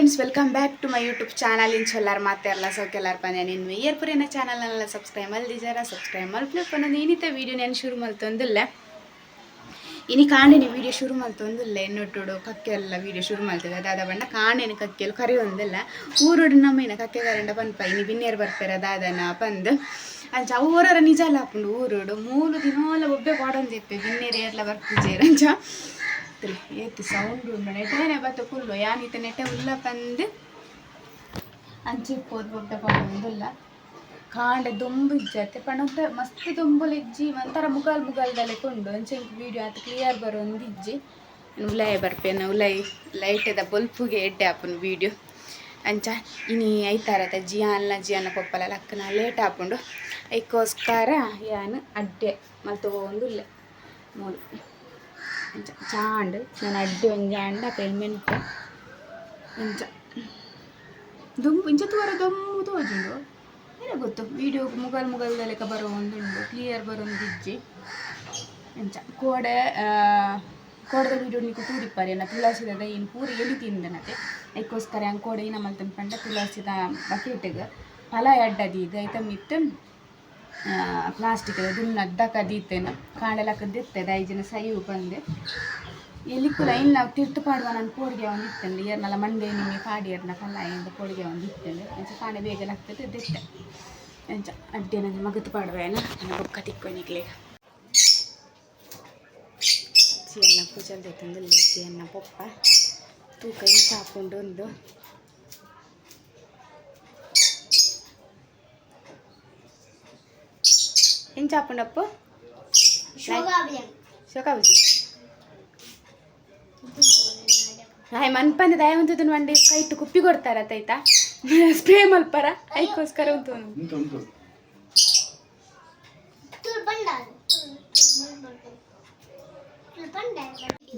Friends welcome back to my YouTube channel ಇನ್ ಸೊಲ್ಲಾರ್ ಮಾತೆಲ್ಲ ಸೌಕೆಲ್ಲಾರ ಪಾನೆ ನಿನ್ನ ಇಯರ್ಪುರಿನ ಚಾನಲ್ನೆಲ್ಲ ಸಬ್ಸ್ಕ್ರೈಬ್ ಮಲ್ದಿಜಾರ ಸಬ್ಸ್ಕ್ರೈಬ್ ಮಲ್ಪಲು ಪನ್ನೊಂದು. ಏನಿತ್ತ ವೀಡಿಯೋ ನಾನು ಶುರು ಮಲ್ತೊಂದಿಲ್ಲ ಇನಿ ಕಾಣೇನಿ ವೀಡಿಯೋ ಶುರು ಮಲ್ತೊಂದಿಲ್ಲ ಎನ್ನೊಟ್ಟುಡು ಕಕ್ಕೆ ಎಲ್ಲ ವೀಡಿಯೋ ಶುರು ಮಾಡ್ತೇವೆ ಅದಾದ ಬಣ್ಣ ಕಾಣೇನು ಕಕ್ಕೆಲು ಕರಿ ಒಂದಿಲ್ಲ. ಊರುಡು ನಮ್ಮಿನ ಕಕ್ಕೆ ಕರೆಂಡ ಪನ್ಪ ಇನಿ ಬಿನ್ನೇರು ಬರ್ಪೇರ ದಾದನ ಪಂದು ಅಂಚ ಊರರ ನಿಜ ಅಲ್ಲ ಹಾಕೊಂಡು ಊರುಡು. ಮೂರು ದಿನ ಒಬ್ಬೆ ಪಾಡೊಂದಿಪ್ಪೆ ಬಿನ್ನೇರು ಎಲ್ಲ ಬರ್ಪಿಜೇರು ಅಂಚ. ಏತಿ ಸೌಂಡ್ ಉಂಡು ನೆಟ್ಟನೆ ಬತ್ತ ಕುಲ್ಲು ಯಾನಿತ ನೆಟ್ಟೆ ಉಲ್ಲ ಪಂದು ಅಂಚಿಪ್ಪೋದು ಒಬ್ಬೆ ಪಾಡೊಂದುಲ್ಲ ಕಾಂಡ ದುಂಬು ಇಜ್ಜತ್ತೆ. ಪಣದ ಮಸ್ತ್ ದುಂಬುಲು ಇಜ್ಜಿ. ಒಂಥರ ಮುಗಾಲ್ ಮುಗಾಲ್ದಲೆ ಕೊಂಡು ಅಂಚೆ ವಿಡಿಯೋ ಅದು ಕ್ಲಿಯರ್ ಬರೋಂದು ಇಜ್ಜಿ. ಉಲಾಯ ಬರ್ಪೇನ. ಉಲಾಯಿ ಲೈಟದ ಬೊಲ್ಪುಗೆ ಎಡ್ಡೆ ಆಪುನು ವೀಡಿಯೋ ಅಂಚ, ಇನಿ ಐತಾರತ ಜಿಯಾನ್ಲ ಜಿಯಾನ ಪೊಪ್ಪಲ ಲಕ್ಕನ ಲೇಟ್ ಆಪುಂಡು ಐಕೋಸ್ಕರ ಯಾನು ಅಡ್ಡೆ ಮಲ್ತು ಒಂದು ಮೂಲು ಅಂಚ ಚಾಂಡ್ ನಾನು ಅಡ್ಡೆ ಒಂದು ಜಾಂಡ ಪೇಮೆಂಟ್ ಇಂಚ ದುಂಬು ಇಂಚ ತೂರ ದಮ್ಮು ತೋಜುಂಡು ಏನ ಗೊತ್ತು ವಿಡಿಯೋ ಮುಗಲ್ ಮುಗಲ್ದ ಲೆಕ್ಕ ಬರೋ ಒಂದುಂಡು ಕ್ಲಿಯರ್ ಬರೋಂದು ಇಜ್ಜಿ ಇಂಚ ಕೋಡೆ ಕೋಡದ ವಿಡಿಯೋ ನಿಕ್ಕು ತೂರಿಪ್ಪಾರಿ ಅನ್ನ ತುಳಸಿದ ಇನ್ನು ಪೂರಿ ಎಲ್ಲಿ ತಿಂದನತೆ ಅದಕ್ಕೋಸ್ಕರ ಹಂಗೆ ಕೋಡೆ ಇನ್ನ ಮಲ್ತನ ಪಂಡ ತುಳಸಿದ ಬಕೆಟ್ಗೆ ಫಲ ಅಡ್ಡದಿ ಇದು ಐತ ಮಿತ್ತು ಪ್ಲಾಸ್ಟಿಕ್ ದುನ್ನ ಅದ್ದಕ್ಕ ದೀತೇನೆ ಕಾಂಡೆಲಕ್ಕ ದಿತ್ತದ ಐಜಿನ ಸೈವು ಎಲ್ಲಿ ಕೂಡ ಇನ್ನು ನಾವು ತಿರ್ತು ಪಾಡುವ ನಾನು ಕೋಡಿಗೆ ಒಂದು ಇತ್ತಂದು ಏರ್ನಲ್ಲ ಮಂಡೆ ನಿಮಗೆ ಪಾಡಿಯರ್ನ ಕಲ್ಲ ಇಂದ ಕೋಡಿಗೆ ಒಂದು ಇತ್ತಂದು ಎಂಚ ಕಾಣೆ ಬೇಗ ಆಗ್ತದೆ ದಿತ್ತ ಎಂಚ ಅಡ್ಡೆ ನನ್ನ ಮಗತ್ತು ಪಾಡುವೇನ ನನ್ನ ಬೊಕ್ಕ ತಿಕ್ಕೊನಿಗ್ಲಿ ಚಿಯನ್ನ ಪೂಜಲ್ ತಂದು ಚಿಯನ್ನ ಪೊಪ್ಪ. ತೂಕ ಇಂಚ ಹಾಕೊಂಡು ಒಂದು. ಇಂಚ ಹಾಕೊಂಡಪ್ಪು ಶೋಕಾಬುಜಿ ಹಾಯ್ ಮನ್ಪಂದ ದಯವಂತದ ಮಂಡಿ ಕೈಟ್ ಕುಪ್ಪಿ ಕೊಡ್ತಾರತ್ತ ಆಯ್ತಾ ಸ್ಪ್ರೇ ಮಲ್ಪರ ಅದಕ್ಕೋಸ್ಕರ ಉಂಟು ಉಂಟು ಉಂಟು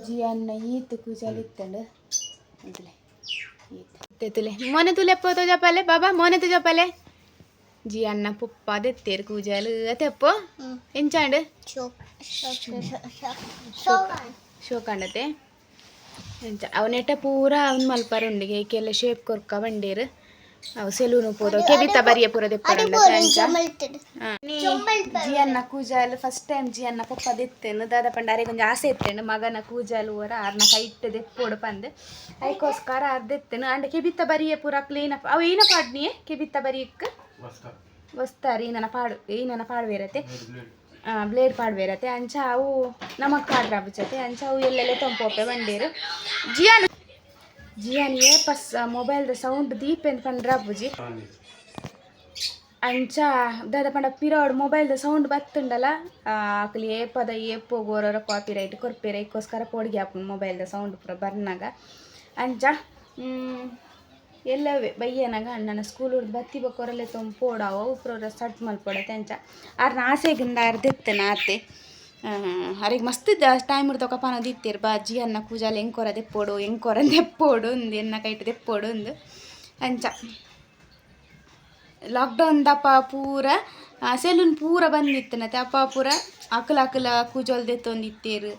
ಜಿಯನ್ನ ಈತು ಕೂಜಲಿತ್ತಂಡು ಅಂತಲೇ ಈತು ತುಲೆ ಮೋನೆ ತುಲೆ ಪೋತೋ ಜಪಾಲೆ ಬಾಬಾ ಮೋನೆ ತು ಜಪಾಲೆ ಜಿಯನ್ನ ಪುಪ್ಪ ದೆತ್ತೇರು ಕೂಜಲು ಅತೆಪ್ಪು ಎಂಚಾಂಡು ಶೋಕಾಂಡತೆ ಎಂಚ ಅವು ನೆಟ್ಟ ಪೂರ ಅವ್ನ ಮಲ್ಪಾರ ಉಂಡಿಗೆ ಏಕೆಲ್ಲ ಶೇಪ್ ಕೊರ್ಕ ಬಂಡೇರು ಅವು ಸೆಲೂನ್ ಪೂರ ಕೆಬಿತ ಬರಿಯ ಪೂರ. ನೀ ಜಿಯನ್ನ ಕೂಜಾಲು ಫಸ್ಟ್ ಟೈಮ್ ಜಿಯನ್ನ ಪಪ್ಪ ದೆತ್ತೇನು ದಾದ ಪಂಡ ಅರೆ ಕೊಂಚ ಆಸೆ ಎತ್ತೇನು ಮಗನ ಕೂಜಾಲು ಓರ ಆರ್ನ ಕೈಟ್ ದೆಪ್ಪೋಡು ಪಂದು ಅದಕ್ಕೋಸ್ಕರ ಅರ್ದೆತ್ತೇನು ಅಂಡ ಕೆಬಿತ್ತ ಬರಿಯ ಪೂರ ಕ್ಲೀನ್ ಅವು ಏನ ಪಾಡ್ನಿಯೇ ಕೆಬಿತ್ತ ಬರಿಯಕ್ಕೆ ವಸ್ತಾರಿ ನನ್ನ ಪಾಡು ಈ ನನ್ನ ಪಾಡು ಬೇರತೆ. ಬ್ಲೇಡ್ ಪಾಡು ಬೇರತ್ತೆ ಅಂಚ ಅವು ನಮಕ್ ಪಾಡ್ರ ರಾಬುಚತೆ ಅಂಚ ಅವು ಎಲ್ಲೆಲ್ಲ ತೊಂಪೋಪೆ ಬಂಡೇರು ಜಿಯಾನ್ ಜಿಯಾನ್ ಏ ಪಸ್ ಮೊಬೈಲ್ದ ಸೌಂಡ್ ದೀಪ್ ಎಂತ ಪಂಡ್ ರಾಬುಜಿ ಅಂಚ ದಾದ ಪಂಡ ಮೊಬೈಲ್ ಮೊಬೈಲ್ದ ಸೌಂಡ್ ಬತ್ತುಂಡಲ್ಲ ಅಕ್ಲಿ ಏಪದ ಏಪು ಗೋರರ ಕಾಪಿ ರೈಟ್ ಕೊರ್ಪಿ ರೈಟ್ಕೋಸ್ಕರ ಪೋಡ್ಗೆ ಹಾಪುಂಡು ಮೊಬೈಲ್ದ ಸೌಂಡ್ ಪೂರ ಬರ್ನಾಗ. ಅಂಚ ಎಲ್ಲವೇ. ಬಯ್ಯನಾಗ ಅಣ್ಣನ ಸ್ಕೂಲ್ ಹುಡ್ದು ಬತ್ತಿ ಬಕ್ಕೋರಲ್ಲೇ ತೊಂದು ಪೋಡಾವ ಸಟ್ ಮಲ್ಪೋಡ ತೆಂಚ ಆರ್ ಆಸೆಗಿಂದ ಅರ್ಧಿತ್ತೆ ನಾತೆ. ಅರಿಗೆ ಮಸ್ತ್ ಟೈಮ್ ಇಡ್ದೊಕ ನಾವು ದಿತ್ತಿರ್ ಬಾಜಿ ಅನ್ನ ಕೂಜಾಲ ಹೆಂಗ್ ದೆಪ್ಪೋಡು, ಹೆಂಗ್ ಕೊರ ದೆಪ್ಪೋಡು ಒಂದು ಎನ್ನ ಕೈಟ್ ದೆಪ್ಪೋಡು ಒಂದು ಅಂಚ. ಲಾಕ್ಡೌನ್ ದಪ್ಪ ಪೂರ ಸೆಲೂನ್ ಪೂರ ಬಂದಿತ್ತನತೆ ಅಪ್ಪ ಪೂರ ಅಕಲ ಅಕಲ ಕೂಜೋಲ್ ದೆತ್ತೊಂದಿತ್ತೇರು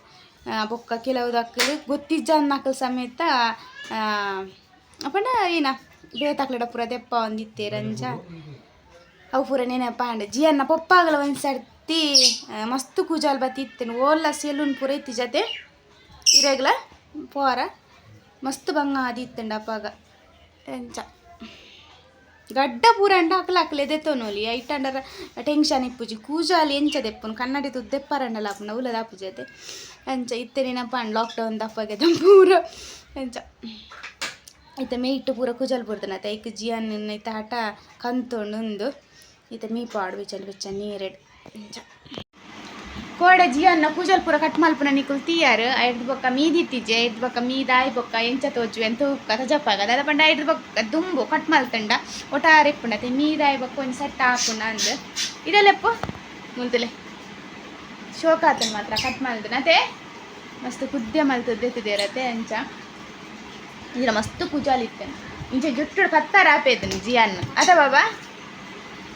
ಬೊಕ್ಕ ಕೆಲವ್ದು ಅಕ್ಕಲು ಗೊತ್ತಿಜ್ಜ ಅನ್ನಕ್ಕಲ್ ಸಮೇತ ಅಪ್ಪಂಡ ಏನ? ಬೇತಾಕ್ಲಡ ಪೂರ ದೆಪ್ಪ ಒಂದಿತ್ತೆ ಅಂಚ ಅವು ಪೂರ ನೆನಪ ಅಂಡ. ಜಿಯನ್ನ ಪಪ್ಪಾಗಲ ಒಂದು ಸರ್ತಿ ಮಸ್ತ್ ಕೂಜಾಲ್ ಬತ್ತಿತ್ತೇನು ಓಲ್ಲ ಸೆಲೂನ್ ಪೂರ ಇತ್ತಿ ಜತೆ. ಇರೆಗ್ಲ ಪೋರ ಮಸ್ತ್ ಬಂಗ ಆದಿತ್ತಂಡ ಅಪ್ಪಾಗ. ಎಂಚ ಗಡ್ಡ ಪೂರ ಅಂಡ ಅಕ್ಲ ಅಕ್ಲೆ ದೆತ್ತೋನೋಲಿ ಐಟಂಡರ ಟೆನ್ಷನ್ ಇಪ್ಪುಜಿ. ಕೂಜಾಲಿ ಎಂಚ ದೆಪ್ಪನು. ಕನ್ನಡಿ ತುದ್ ದೆಪ್ಪರಂಡಲ ಆಪುನ ಉಲದ ಆಪುಜತೆ ಎಂಚ ಇತ್ತೆ ನೆನಪ ಅಂಡ್ ಲಾಕ್ಡೌನ್ ದಪ್ಪಗೆ ಪೂರ. ಎಂಚ ಇತ್ತ ಇಟ್ಟು ಪೂರ ಕುಜಲ್ ಅತ ಐಕ್ ಜಿಯನ್ ಹಠ ಕಂತೊಂಡು ಉಂದು. ಇತ್ತ ಮೀ ಪಾಡು ಬಿಚ್ಚಲ್ ಬಿಚ್ಚ ನೀರೆಡ್. ಇಂಚ. ಕೋಡೆ ಜಿಯನ್ನ ಕುಜಲ್ ಪೂರ ಕಟ್ ಮಲ್ಪುನ ನಿಕುಲ್ ತೀಯಾರು. ಐದ್ ಬೊಕ್ಕ ಮೀದಿತ್ತಿಜೆ ಐದ್ ಬೊಕ್ಕ ಮೀದಾಯ್ ಬೊಕ್ಕ ಎಂಚ ತೋಜು ಎಂತ ಉಕ್ಕ ತಜಪ್ಪಾಗ ಅದ ಪಂಡ ಐದ್ ಬೊಕ್ಕ ದುಂಬು, ಕಟ್ ಮಲ್ತಂಡ. ಒಟಾರೆ ಮೀ ಮೀದಾಯ್ ಬೊಕ್ಕ ಒಂದು ಸೆಟ್ ಹಾಕುಣ ಅಂದ್. ಇದೆಲ್ಲೆಪ್ಪು ಮುಂತಲೆ ಶೋಕಾತನ್ ಮಾತ್ರ ಕಟ್ ಮಲ್ತನತೆ ಮಸ್ತ್ ಕುದ್ದೆ ಮಲ್ತದ್ದು ಎತ್ತಿದೇರತೆ ಅಂಚ. ಇದರ ಮಸ್ತ್ ಕುಜಾಲಿತ್ತೇನೆ ಇಂಚೆ ಜುಟ್ಟು ಪತ್ತಾರ ಆಪೇತೇನೆ ಜಿಯನ್ನು. ಅದ ಬಾಬಾ?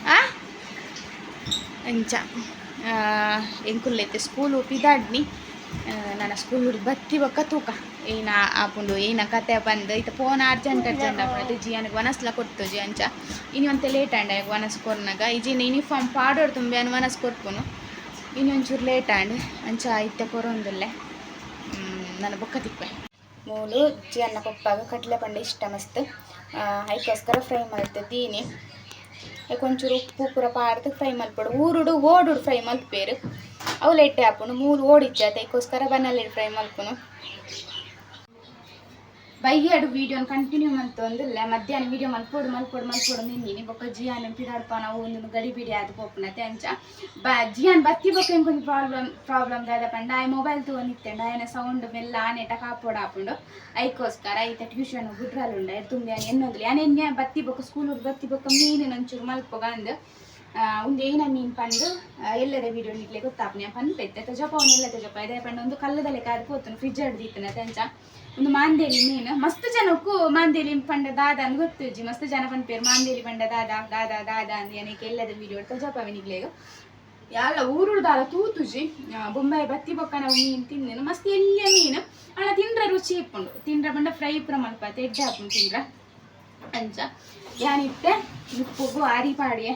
ಆ? ಇಂಚ ಎಂಕುಲ್ಲೈತೆ ಸ್ಕೂಲು ಪಿದಾಡ್ನಿ ನನ್ನ ಸ್ಕೂಲ್ ಬತ್ತಿ ಬೊಕ್ಕ ತೂಕ. ಏನ ಆಪುಂಡು, ಏನ ಕತೆ ಬಂದು, ಇತ್ತ ಫೋನ್ ಅರ್ಜೆಂಟ್ ಅರ್ಜೆಂಟ್ ಆಪುಂಡು ಜಿಯಾನಿಗೆ ವನಸ್ಲ ಕೊಡ್ತು ಜಿಯಂಚ. ಇನ್ನೊಂತೆ ಲೇಟ್ ಆಂಡ ವನಸ್ ಕೊರ್ನಾಗ. ಇಜಿನ ಯೂನಿಫಾರ್ಮ್ ಪಾಡೋರು ತುಂಬಿ ಅನ್ ವನಸ್ ಕೊರ್ಪುನು ಇನ್ನೊಂಚೂರು ಲೇಟ್ ಆಂಡ್ ಅಂಚ ಇತ್ತೆ ಕೊರೊಂದುಲ್ಲೆ. ನನ್ನ ಬೊಕ್ಕ ತಿಪ್ಪೆ. ಮೂಲು ಜಿಯನ್ನ ಕೊಪ್ಪಾಗ ಕಟ್ಲೆ ಪಂಡ ಇಷ್ಟ ಮಸ್ತ್ ಅದಕ್ಕೋಸ್ಕರ ಫ್ರೈ ಮಾಡ್ತಿದ್ದೀನಿ. ಒಂಚೂರು ಉಪ್ಪು ಪೂರ ಪಾಡ್ದು ಫ್ರೈ ಮಲ್ಪಡು ಊರುಡು, ಓಡುಡು ಫ್ರೈ ಮಲ್ಪೇರು ಅವು ಲೆಟ್ಟೆ ಹಾಕೊಂಡು ಮೂಲು ಓಡಿಚ್ಚೆ ಅದಕ್ಕೋಸ್ಕರ ಬನ್ನಲ್ಲಿ ಫ್ರೈ ಮಲ್ಪುನು ಬೈಯಾಡು ವೀಡಿಯೋನ ಕಂಟಿನ್ಯೂ ಮಂತೊಂದುಲ್ಲೆ ಮಧ್ಯಾಹ್ನ ವೀಡಿಯೋ ಮಲ್ಪೊಡು ಮಲ್ಪೊಡು, ಮಲ್ಪೋಡು ನಿನ್ನೆ. ಬೊಕ್ಕ ಜಿಯಾನ್ ಪಿಡಾಡ್ಪ ನಾವು ಒಂದು ಗಡಿಬಿಡಿ ಆದ್ ಪೋಪುನತೆ ಅಂಚ. ಬ, ಜಿಯಾನ್ ಬತ್ತಿ ಬೊಕ್ಕ ಇಂಕೊಂದು ಪ್ರಾಬ್ಲಮ್ ಪ್ರಾಬ್ಲಮ್ ದಾದ ಪಂಡ. ಮೊಬೈಲ್ ತಗೊಂಡಿತ್ತೇಂಡ ಆಯನ ಸೌಂಡ್ ಮೆಲ್ಲ ಆನೆಟ ಕಾಪೋಡ ಆಪುಂಡು. ಐಕೋಸ್ಕರ ಐತ ಟ್ಯೂಷನ್ ಗುಡ್ರಲುಂಡ ತುಂಬಿ ಎನ್ನೊಂದುಲಿ. ಯಾನೆನ್ನೆ ಬತ್ತಿ ಬೊಕ್ಕ ಸ್ಕೂಲ್ ಬತ್ತಿ ಬೊಕ್ಕ ಮೀನು ಒಂಚೂರು ಮಲ್ಪೊಗ ಅಂದು. ಒಂದು ಏನ ಮೀನು ಪಂಡು ಎಲ್ಲರ ವೀಡಿಯೋ ನಿಟ್ಲೆ ಪಂದು ಪನ್ಪೆತ್ತೆ ತಜಪ ಅವನು ಎಲ್ಲ ತಜಪ ಇದೇ ಪಂಡ ಒಂದು ಕಲ್ಲದಲ್ಲೇ ಕಾದು ಪೋತನು ಫ್ರಿಜ್ ಹಿಡ್ದಿತ್ತನ ತಂಚ ಒಂದು ಮಾಂದೇಲಿ ಮೀನು. ಮಸ್ತ್ ಜನಕ್ಕೂ ಮಾಂದೇಲಿ ಪಂಡ ದಾದ ಅಂತ ಗೊತ್ತುಜಿ ಮಸ್ತ್ ಜನ ಪಂಪೇರು ಮಾಂದೇಲಿ ಪಂಡ ದಾದ ದಾದ ದಾದ ಅಂದ್ ಏನಕ್ಕೆ ಎಲ್ಲದ ವಿಡಿಯೋ ತಜಪ ಅವನಿಗ್ಲೇಗ ಎಲ್ಲ ಊರು ದಾದ ತೂತುಜಿ ಬೊಂಬಾಯಿ ಬತ್ತಿ ಬೊಕ್ಕ ನಾವು ಮೀನು ತಿಂದೇನು. ಮಸ್ತ್ ಎಲ್ಲಿಯ ಮೀನು. ಅಣ್ಣ ತಿಂಡ್ರ ರುಚಿ ಇಪ್ಪುಂಡು ತಿಂಡ್ರ ಪಂಡ ಫ್ರೈ ಪುರ ಮಲ್ಪ ಎಡ್ಡೆ ಹಾಕೊಂಡು ತಿಂಡ್ರ ಅಂಚ ಯಾನಿತ್ತೆ ಉಪ್ಪುಗು ಆರಿ ಪಾಡಿಯೆ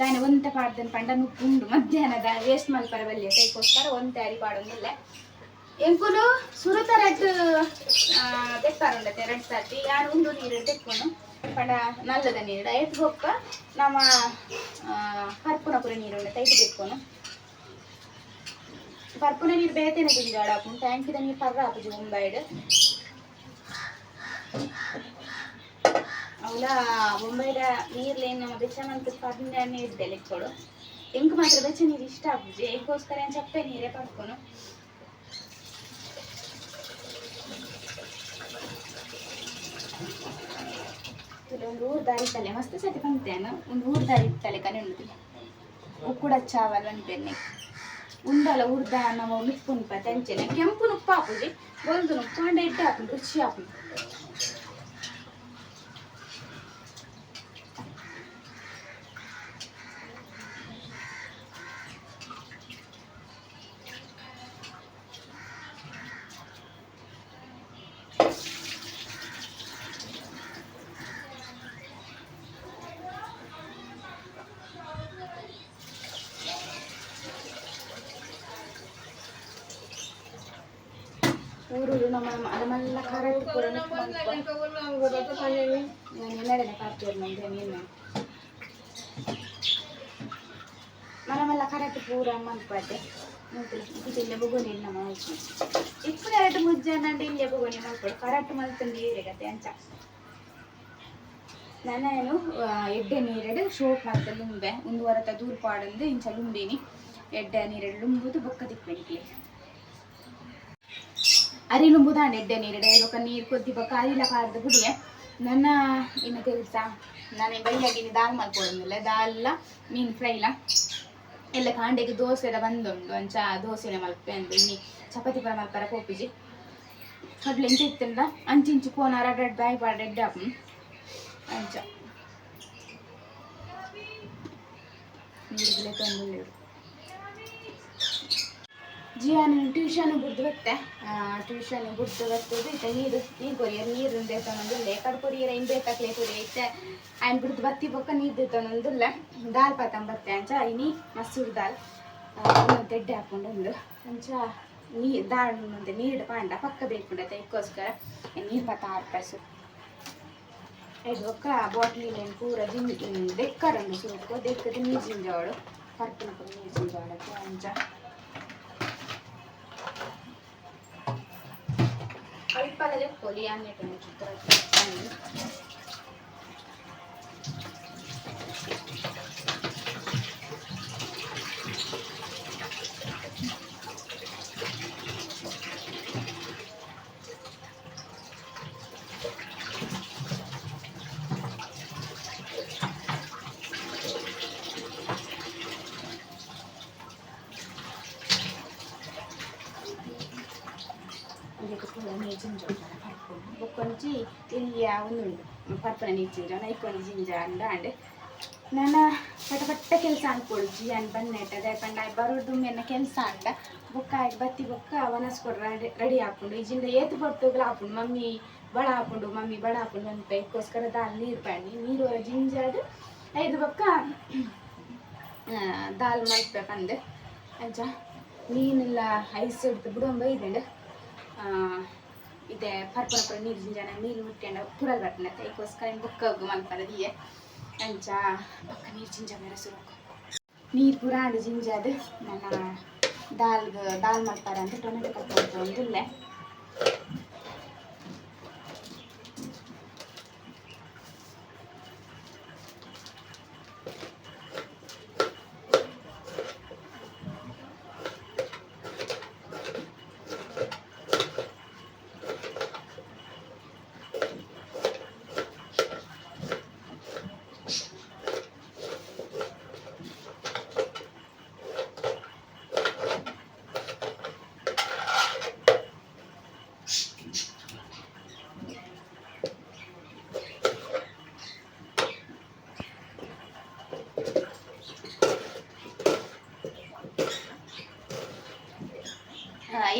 ದಾನೆ ಒಂತೆ ಪಾಡ್ದನ್ ಪಂಡ ನುಪ್ಪುಂಡು. ಮಧ್ಯಾಹ್ನದ, ವೇಸ್ಟ್ ಮಲ್ಪರ ಬಲ್ಲೆ. ಕೈಗೋಸ್ಕರ ಒಂತೆ ಆರಿ ಪಾಡೊಂದಿಲ್ಲ ಎಂಕುಲು ಸುರತ ರೆಡ್ ತೆಕ್ಕಾರುಂಡತೆ ರೆಡ್ ಸರ್ತಿ ಯಾರು ಉಂಡು ನೀರು ತೆಕ್ಕೊಂಡು ಪಂಡ ನಲ್ಲದ ನೀರು ಎತ್ ಬೊಕ್ಕ ನಮ್ಮ ಪರ್ಪುನ ಪುರ ನೀರು ಉಂಡೆ ತೈದು ತೆಕ್ಕೊಂಡು ಪರ್ಪುನ ನೀರು ಬೇತೇನೆ ತಿಂಜಾಡ ಆಪುಂಡು ಟ್ಯಾಂಕಿದ ನೀರು ಪರ್ರ ಆಪುಜಿ ಮುಂಬೈಡ್ ಅವಳ ಮುಂಬೈದ ನೀರ್ಲೇನು ನಮ್ಮ ಬೆಚ್ಚ ಮಂತ್ ಪರ್ನೇ ಇದ್ದೆ ಲೆಕ್ಕೊಡು ಎಂಕ್ ಮಾತ್ರ ಬೆಚ್ಚ ನೀರು ಇಷ್ಟ ಆಪುಜಿ ಎಂಕೋಸ್ಕರ ಏನ್ ಚಪ್ಪೆ ನೀರೇ ಪಡ್ಕೊನು ಒಂದು ಊರು ದಾರಿ ತಲೆ ಮಸ್ತ್ ಸತಿ ಬಂತೇನು ಒಂದು ಊರು ದಾರಿ ತಲೆ ಕನೆ ಉಂಟು ಉಕ್ಕುಡ ಚಾವಲ್ ಅನ್ಪೇನೆ ಉಂಡಲ ಉರ್ದ ನಮ್ಮ ನುಪ್ಪು ನುಪ್ಪ ತಂಚೆನೆ ಕೆಂಪು ನುಪ್ಪು ಹಾಕುಜಿ ಒಂದು ನುಪ್ಪು ಅಂಡ ಇಡ್ಡೆ ಹಾಕು ರುಚಿ ಹಾಕು ಊರು ನಮ್ಮ ಅದನ್ನೆಲ್ಲ ಕರೆಕ್ಟ್ ಕೂಡ ನಾನು ಎಲ್ಲೆಡೆ ಪಾರ್ಟಿಯರ್ ನಂಗೆ ನೀನು మనమల్ల కరెక్ట్ పూర మనుకోతే ఇది ఇల్లెబుగొని ನಮ್ಮ ఇప్పుడు ಎರಡು ಮುಜ್ಜನಂಡು ಇಲ್ಲೆಬುಗೊನಿ ಮಲ್ಪಡು ಕರೆಕ್ಟ್ ಮಲ್ತಂದು ಏರೆಗತ್ತೆ ಅಂಚ ನಾನೇನು ಎಡ್ಡೆ ನೀರೆಡು ಶೋಪ್ ಮಾಡ್ತಾ ಲುಂಬೆ ಒಂದು ವರತ ದೂರ ಪಾಡಂದು ಇಂಚ ಲುಂಬಿನಿ ಎಡ್ಡೆ ನೀರೆಡು ಲುಂಬುದು ಬೊಕ್ಕ ತಿಪ್ಪೆನಿಕ್ಲಿ ಅರಿಲುಂಬುದಾಣೆಡ್ಡೆ ನೀರಿಡಾಯ್ ಬೊಕ ನೀರು ಕೊದ್ದಿಬ ಕಾರಿಲ ಪಾರ್ದ ಗುಡಿ ನನ್ನ ಏನು ಕೆಲಸ ನಾನು ಬೈಯಾಗಿನಿ ದಾಲ್ ಮಲ್ಕೊಂಡಿಲ್ಲ ದಾಲ್ಲ, ಮೀನು ಫ್ರೈಲ ಎಲ್ಲ ಕಾಂಡೆಗೆ ದೋಸೆದ ಬಂದುಂಡು ಅಂಚ ದೋಸೆನೆ ಮಲ್ಪೆ ಇನ್ನಿ ಚಪಾತಿ ಪರ ಮಲ್ಪರ ಕೋಪಿಜಿ. ಕಡ್ಲೆ ಇಂಚ ಇತ್ತಿಂದ. ಅಂಚಿಂಚು ಕೋನ ರಡ್ ಬಾಯ್ ಪಾಡ್ ರೆಡ್ ಹಾಕು. ಅಂಚ. ನೀರು ತಂದು ಜೀವ ನೀನು ಟ್ಯೂಷನ್ ಬಿಡ್ದುಬಿಟ್ಟೆ ಟ್ಯೂಷನ್ ಬಿಡ್ದು ಬರ್ತದೆ ಇತ್ತ ನೀರು ನೀರು ಕೊರಿಯರ್ ನೀರು ಇದೆ ತಗೊಂಡಿಲ್ಲ ಕಡೆ ಕೊರಿಯರ್ ಏನು ಬೇಕಾಗ್ಲೇ ಕೊರಿ ಐತೆ ಆಯ್ನು ಬಿಡ್ದು ಬತ್ತಿ ಪಕ್ಕ ನೀರು ತಗೊಂಡಿಲ್ಲ ದಾಲ್ ಬತ್ತೆ ಅಂಚ, ಇನಿ ಮಸೂರ್ ದಾಲ್. ದಡ್ಡೆ ಹಾಕೊಂಡು ಒಂದು ಅಂಚ, ನೀ ದಾಳ್ ಮುಂದೆ ನೀರು ಪಾಂಡ. ಪಕ್ಕ ಬೇಯ್ಕೊಂಡೈತೆ ಇದಕ್ಕೋಸ್ಕರ ನೀರು ಪತ್ತ ಆರು ರೂಪಾಯಿ ಇದು ಒಕ್ಕ ಬಾಟ್ಲಿಲೇನು ಪೂರ ಜಿಮ್ ದೆಕ್ಕರನ್ನು ಸುರುಕೋ ದೆಕ್ಕದ ನೀರು ಜಿಂಜಾವಡು ಪರ್ಪನ ನೀರು ಜಿಂಜಾವಡಕ್ಕೆ ಅಂಚ. చెప్పగలేదు పొలి అనేటువంటి చిత్రాలు చెప్పండి ಒಂದುಂಡು ಪರ್ಪನ ನೀರು ಜಿಂಜ ನೈಕೊಂಡು ಜಿಂಜ ಅಂಡ ಅಂಡೆ ನನ್ನ ಪಟ ಪಟ್ಟ ಕೆಲಸ ಅನ್ಕೊಳ್ಜಿ ಅನ್ ಬನ್ನೆಟ ದಯಪಂಡ ಬರೋದು ಮೆನ್ನ ಕೆಲಸ ಅಂಡ ಬೊಕ್ಕ ಆಯ್ತು ಬತ್ತಿ ಬೊಕ್ಕ ವನಸ್ಕೊಡ್ ರೆಡಿ ರೆಡಿ ಹಾಕೊಂಡು ಈಜಿಂದ ಏತು ಬರ್ತೋಗ್ಲ ಹಾಕೊಂಡು ಮಮ್ಮಿ ಬಳ ಹಾಕೊಂಡು ಮಮ್ಮಿ ಬಳ ಹಾಕೊಂಡು ಅಂತ ಇದಕ್ಕೋಸ್ಕರ ದಾಲ್ ನೀರು ಪಾಡಿ ನೀರು ಜಿಂಜಾದು ಐದು ಬೊಕ್ಕ ಆ, ದಾಲ್ ಮಲ್ಪಂದೆ ಅಜ್ಜ ಮೀನೆಲ್ಲ ಐಸ್ ಹಿಡ್ದು ಬಿಡೊಂಬ ಇದ್ದಂಡು ಇದೆ ಪರ್ಪುರ ಪುರ ನೀರು ಜಿಂಜಾನ ನೀರು ಮುಟ್ಟ್ಯಂಡ ಪುರಲ್ ಬರ್ತನೆ ಅದಕ್ಕೋಸ್ಕರ ಬೊಕ್ಕ ಹೋಗು ಮಲ್ಪರದಿಯೆ ಅಂಚ ಪಕ್ಕ ನೀರು ಜಿಂಜ ಮೇರೆ ಸುರು ನೀರು ಪೂರ ಆಡು ಜಿಂಜಾದು ನನ್ನ ದಾಲ್ಗ್ ದಾಲ್ ಮಾಡ್ತಾರೆ ಅಂತ ಟೊಮೆಟೊ ಕಟ್ ಒಂದು ಇಲ್ಲೇ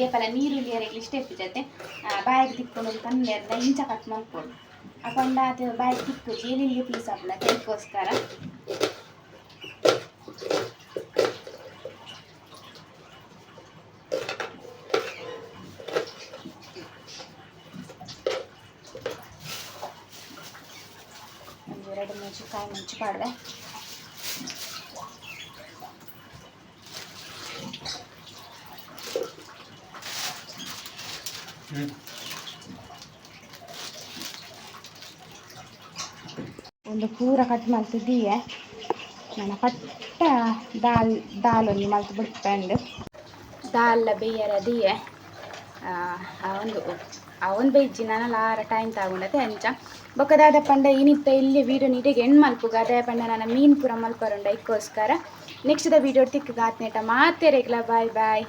ಏಪಲ ನೀರುಳ್ಳಿ ಅರೆಗ್ಲಿ ಇಷ್ಟ ಇಪ್ಪಿಜತೆ ಬಾಯಿಗೆ ತಿಕ್ಕೊಂಡು ಕನ್ನೆರ್ದ ಇಂಚ ಕಟ್ ಮಾಡ್ಕೊಂಡು. ಹಾಕೊಂಡು ಅದು ಬಾಯಿಗೆ ತಿಕ್ಕು ಜೀರಿಗೆ ಪೀಸ್ ಹಾಕ್ಲ ಕೈಗೋಸ್ಕರ ಒಂದು ಎರಡು ಮುಂಚೆ ಕಾಯಿ ಪಾಡ್ದೆ. ಒಂದು ಪೂರ ಕಟ್ ಮಲ್ತಿದ್ದೀಯೆ ನನ್ನ ಪಟ್ಟ ದಾಲ್ ದಾಲ್ ಒಂದು ಮಲ್ತು ಬಿಟ್ಪಂಡು ದಾಲ್ ಬೇಯರ ದಿಯೆ ಆ ಒಂದು ಆ ಒಂದು ಬೇಜ್ಜಿ ಲಾರ ಟೈಮ್ ತಗೊಂಡತೆ ಅಂಚ ಬೊಕ್ಕದಾದ ಪಂಡ ಇನಿತ್ತ ಇಲ್ಲಿ ವೀಡಿಯೋ ನೀಟಿಗೆ ಹೆಣ್ಣು ಮಲ್ಪುಗ ಅದೇ ಪಂಡ ನಾನು ಮೀನ್ ಪೂರ ಮಲ್ಪರುಂಡ, ಇಕ್ಕೋಸ್ಕರ. ನೆಕ್ಸ್ಟ್ ದ ವೀಡಿಯೋ ತಿಕ್ಕ ಗಾತ್ನೇಟ ಮಾತೇ ಬಾಯ್ ಬಾಯ್.